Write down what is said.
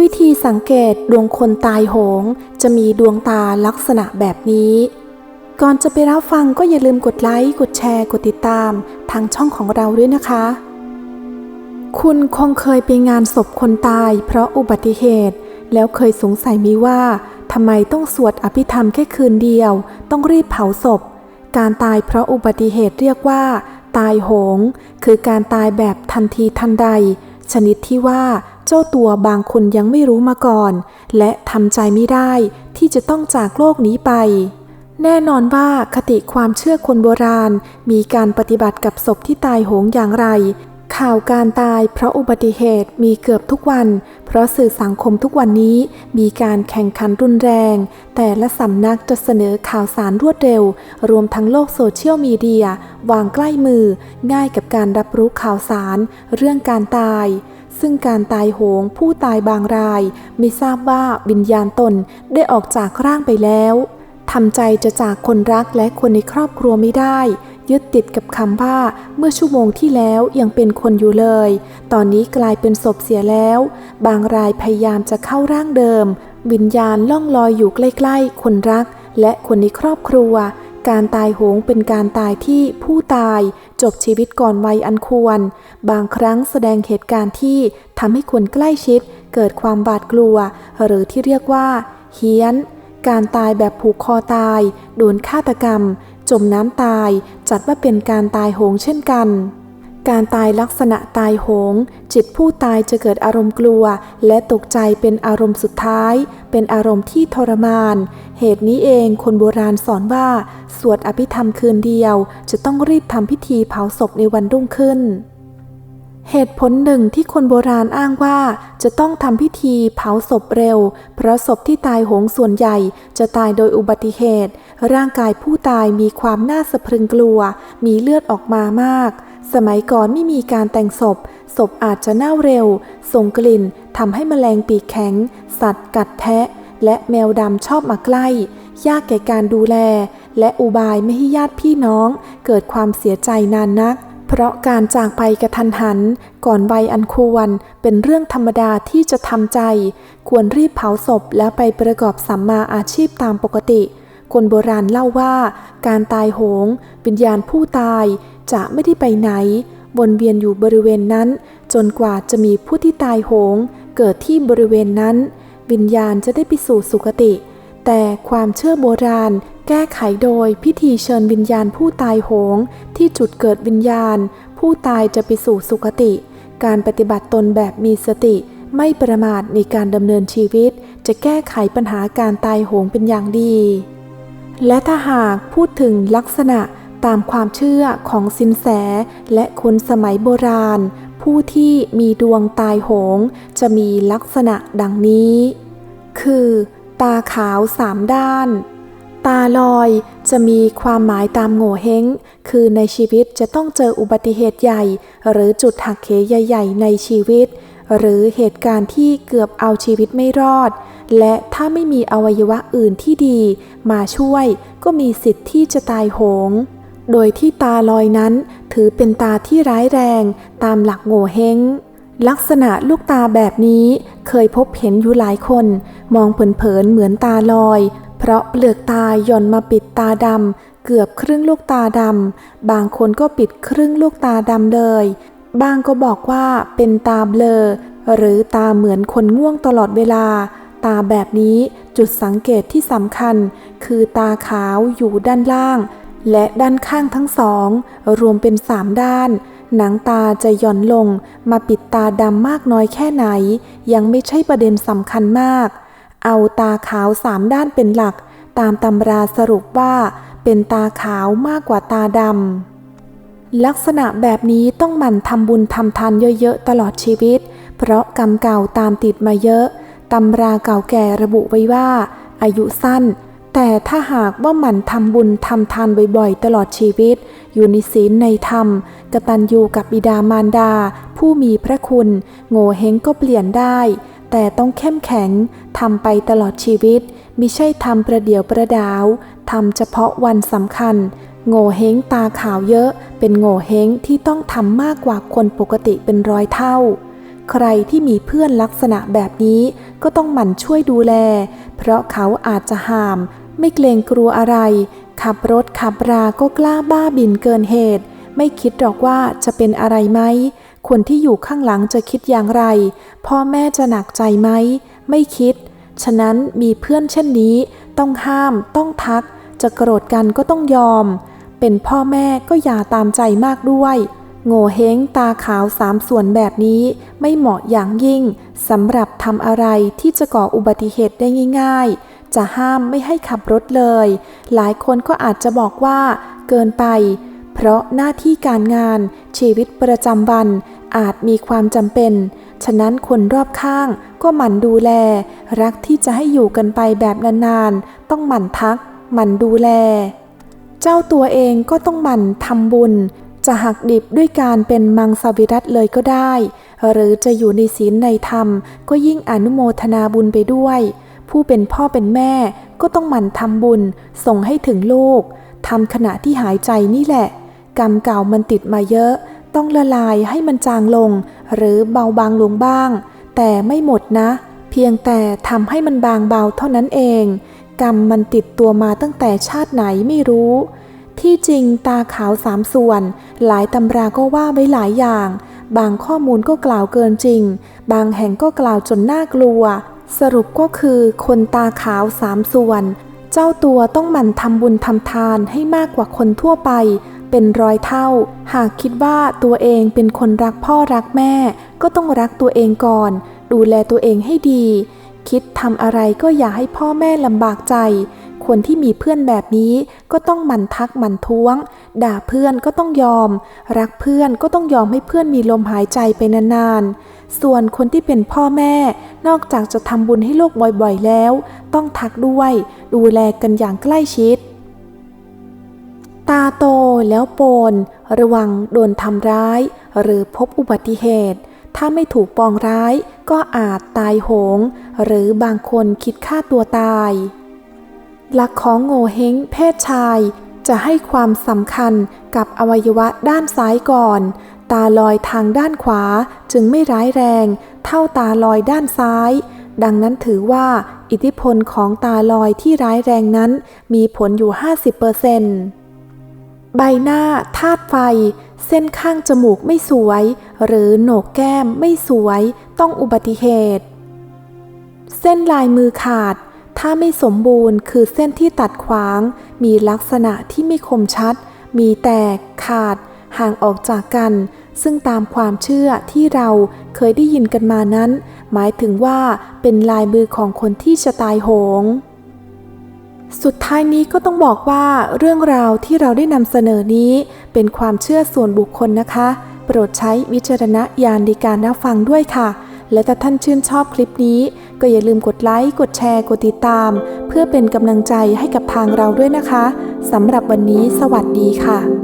วิธีสังเกตดวงคนตายโหง จะมีดวงตาลักษณะแบบนี้ ก่อนจะไปรับฟังก็อย่าลืมกดไลค์กดแชร์กดติดตามทางช่องของเราด้วยนะคะ คุณคงเคยไปงานศพคนตายเพราะอุบัติเหตุ แล้วเคยสงสัยมีว่าทำไมต้องสวดอภิธรรมแค่คืนเดียว ต้องรีบเผาศพ การตายเพราะอุบัติเหตุเรียกว่า ตายโหง คือการตายแบบทันทีทันใด ชนิดที่ว่า เจ้าตัวบางคนยังไม่รู้มาก่อน และทำใจไม่ได้ที่จะต้องจากโลกนี้ไป แน่นอนว่าคติความเชื่อคนโบราณ มีการปฏิบัติกับศพที่ตายโหงอย่างไร ข่าวการตายเพราะอุบัติเหตุมีเกือบทุกวัน เพราะสื่อสังคมทุกวันนี้ มีการแข่งขันรุนแรง แต่ละสำนักจะเสนอข่าวสารรวดเร็ว รวมทั้งโลกโซเชียลมีเดีย วางใกล้มือ ง่ายกับการรับรู้ข่าวสาร เรื่องการตาย ซึ่งการตายโหงผู้ตายบางราย ไม่ทราบว่าวิญญาณตนได้ออกจากร่างไปแล้วทำใจจะจากคนรักและคนในครอบครัวไม่ได้ ยึดติดกับคำว่าเมื่อชั่วโมงที่แล้วยังเป็นคนอยู่เลย ตอนนี้กลายเป็นศพเสียแล้ว บางรายพยายามจะเข้าร่างเดิม วิญญาณล่องลอยอยู่ใกล้ ๆ คนรัก และคนในครอบครัว การตายโหงเป็นการตายที่ผู้ตายจบชีวิตก่อนวัยอันควร บางครั้งแสดงเหตุการณ์ที่ทำให้คนใกล้ชิด เกิดความบาดกลัว หรือที่เรียกว่าเฮี้ยน การตายแบบผูกคอตาย โดนฆาตกรรม จมน้ำตาย จัดว่าเป็นการตายโหงเช่นกัน การตายลักษณะตายโหง จิตผู้ตายจะเกิดอารมณ์กลัว และตกใจเป็นอารมณ์สุดท้าย เป็นอารมณ์ที่ทรมาน เหตุนี้เองคนโบราณสอนว่า สวดอภิธรรมคืนเดียว จะต้องรีบทำพิธีเผาศพในวันรุ่งขึ้น เหตุผลหนึ่งที่คนโบราณอ้างว่า จะต้องทำพิธีเผาศพเร็ว เพราะศพที่ตายโหงส่วนใหญ่ จะตายโดยอุบัติเหตุ ร่างกายผู้ตายมีความน่าสะพรึงกลัว มีเลือดออกมามาก สมัยก่อนไม่มีการแต่งศพ ศพอาจจะเน่าเร็ว ส่งกลิ่นทำให้แมลงปีกแข็ง สัตว์กัดแทะ และแมวดำชอบมาใกล้ ยากแก่การดูแล และอุบายไม่ให้ญาติพี่น้อง เกิดความเสียใจนานนัก เพราะการจากไปกระทันหัน ก่อนวัยอันควร เป็นเรื่องธรรมดาที่จะทำใจ ควรรีบเผาศพแล้วไปประกอบสัมมาอาชีพตามปกติ คนโบราณเล่าว่า การตายโหงวิญญาณผู้ตายจะไม่ได้ไปไหน วนเวียนอยู่บริเวณนั้น จนกว่าจะมีผู้ที่ตายโหง เกิดที่บริเวณนั้น วิญญาณจะได้ไปสู่สุคติ แต่ความเชื่อโบราณแก้ไขโดยพิธีเชิญวิญญาณผู้ตายโหง ที่จุดเกิดวิญญาณ ผู้ตายจะไปสู่สุคติ การปฏิบัติตนแบบมีสติ ไม่ประมาทในการดำเนินชีวิต จะแก้ไขปัญหาการตายโหงเป็นอย่างดี และถ้าหากพูดถึงลักษณะตามความเชื่อของสินแส และคนสมัยโบราณ ผู้ที่มีดวงตายโหง จะมีลักษณะดังนี้ คือ ตาขาวสามด้าน ตาลอยจะมีความหมายตามโง่เฮงคือในชีวิตจะต้องเจออุบัติเหตุใหญ่ หรือจุดหักเหใหญ่ ๆ ในชีวิต หรือเหตุการณ์ที่เกือบเอาชีวิตไม่รอด และถ้าไม่มีอวัยวะอื่นที่ดี มาช่วยก็มีสิทธิ์ที่จะตายโหง โดยที่ตาลอยนั้นถือเป็นตาที่ร้ายแรงตามหลักโง่เฮงลักษณะลูกตาแบบนี้เคยพบเห็นอยู่หลายคน มองเผินๆเหมือนตาลอย เพราะเปลือกตาหย่อนมาปิดตาดำเกือบครึ่งลูกตาดำบางคนก็ปิดครึ่งลูกตาดำเลย บางก็บอกว่าเป็นตาเบลอ หรือตาเหมือนคนง่วงตลอดเวลา ตาแบบนี้จุดสังเกตที่สำคัญ คือตาขาวอยู่ด้านล่าง และด้านข้างทั้งสอง รวมเป็นสามด้าน หนังตาจะหย่อนลงมาปิดตาดำมากน้อยแค่ไหน ยังไม่ใช่ประเด็นสำคัญมาก เอาตาขาวสามด้านเป็นหลัก ตามตำราสรุปว่า เป็นตาขาวมากกว่าตาดำ ลักษณะแบบนี้ต้องหมั่นทำบุญทำทานเยอะๆตลอดชีวิต เพราะกรรมเก่าตามติดมาเยอะตำราเก่าแก่ระบุไว้ว่า อายุสั้น แต่ถ้าหากว่าหมั่นทำบุญทำทานบ่อยๆ ตลอดชีวิต อยู่ในศีลในธรรมกตัญญูกับบิดามารดา ผู้มีพระคุณ โง่เฮงก็เปลี่ยนได้ แต่ต้องเข้มแข็งทำไปตลอดชีวิตมิใช่ทำประเดี๋ยวประดาวทำเฉพาะวันสำคัญ โง่เฮงตาขาวเยอะ เป็นโง่เฮงที่ต้องทำมากกว่าคนปกติเป็นร้อยเท่า ใครที่มีเพื่อนลักษณะแบบนี้ก็ต้องหมั่นช่วยดูแล เพราะเขาอาจจะห้าม ไม่เกรงกลัวอะไร ขับรถขับราก็กล้าบ้าบินเกินเหตุ ไม่คิดหรอกว่าจะเป็นอะไรไหม คนที่อยู่ข้างหลังจะคิดอย่างไร พ่อแม่จะหนักใจไหม ไม่คิด ฉะนั้นมีเพื่อนเช่นนี้ ต้องห้าม ต้องทักจะโกรธกันก็ต้องยอม เป็นพ่อแม่ก็อย่าตามใจมากด้วย โง่เฮงตาขาวสามส่วนแบบนี้ไม่เหมาะอย่างยิ่งสำหรับทำอะไรที่จะก่ออุบัติเหตุได้ง่าย ๆ จะห้ามไม่ให้ขับรถเลย หลายคนก็อาจจะบอกว่า เกินไป เพราะหน้าที่การงาน ชีวิตประจำวันอาจมีความจำเป็น ฉะนั้นคนรอบข้างก็หมั่นดูแล รักที่จะให้อยู่กันไปแบบนานๆ ต้องหมั่นทัก หมั่นดูแล เจ้าตัวเองก็ต้องหมั่นทำบุญ จะหักดิบด้วยการเป็นมังสวิรัตเลยก็ได้ หรือจะอยู่ในศีลในธรรม ก็ยิ่งอนุโมทนาบุญไปด้วย ผู้เป็นพ่อเป็นแม่ก็ต้องหมั่นทำบุญ ส่งให้ถึงลูกทำขณะที่หายใจนี่แหละ กรรมเก่ามันติดมาเยอะ ต้องละลายให้มันจางลง หรือเบาบางลงบ้าง แต่ไม่หมดนะ เพียงแต่ทำให้มันบางเบาเท่านั้นเอง กรรมมันติดตัวมาตั้งแต่ชาติไหนไม่รู้ ที่จริงตาขาวสามส่วน หลายตำราก็ว่าไว้หลายอย่าง บางข้อมูลก็กล่าวเกินจริง บางแห่งก็กล่าวจนน่ากลัว สรุปก็คือคนตาขาวสามส่วน เจ้าตัวต้องหมั่นทำบุญทำทานให้มากกว่าคนทั่วไป เป็นร้อยเท่า หากคิดว่าตัวเองเป็นคนรักพ่อรักแม่ ก็ต้องรักตัวเองก่อน ดูแลตัวเองให้ดี คิดทำอะไรก็อย่าให้พ่อแม่ลำบากใจ คนที่มีเพื่อนแบบนี้ก็ต้องหมั่นทักหมั่นท้วง ด่าเพื่อนก็ต้องยอม รักเพื่อนก็ต้องยอมให้เพื่อนมีลมหายใจไปนานๆ ส่วนคนที่เป็นพ่อแม่ นอกจากจะทำบุญให้ลูกบ่อยๆแล้ว ต้องทักด้วย ดูแลกันอย่างใกล้ชิด ตาโตแล้วโปน ระวังโดนทำร้าย หรือพบอุบัติเหตุ ถ้าไม่ถูกปองร้ายก็อาจตายโหง หรือบางคนคิดฆ่าตัวตาย หลักของโง่เฮงเพศชายจะให้ความสำคัญกับอวัยวะด้านซ้ายก่อน ตาลอยทางด้านขวาจึงไม่ร้ายแรง เท่าตาลอยด้านซ้าย ดังนั้นถือว่าอิทธิพลของตาลอยที่ร้ายแรงนั้น มีผลอยู่ 50%ใบหน้าธาตุไฟ เส้นข้างจมูกไม่สวย หรือโหนกแก้มไม่สวย ต้องอุบัติเหตุ เส้นลายมือขาด ถ้าไม่สมบูรณ์คือเส้นที่ตัดขวาง มีลักษณะที่ไม่คมชัด มีแตก ขาด ห่างออกจากกัน ซึ่งตามความเชื่อที่เราเคยได้ยินกันมานั้น หมายถึงว่าเป็นลายมือของคนที่จะตายโหง สุดท้ายนี้ก็ต้องบอกว่าเรื่องราวที่เราได้นำเสนอนี้เป็นความเชื่อส่วนบุคคลนะคะ โปรดใช้วิจารณญาณในการรับฟังด้วยค่ะ และถ้าท่านชื่นชอบคลิปนี้ ก็อย่าลืมกดไลค์กดแชร์กดติดตาม เพื่อเป็นกำลังใจให้กับทางเราด้วยนะคะสำหรับวันนี้สวัสดีค่ะ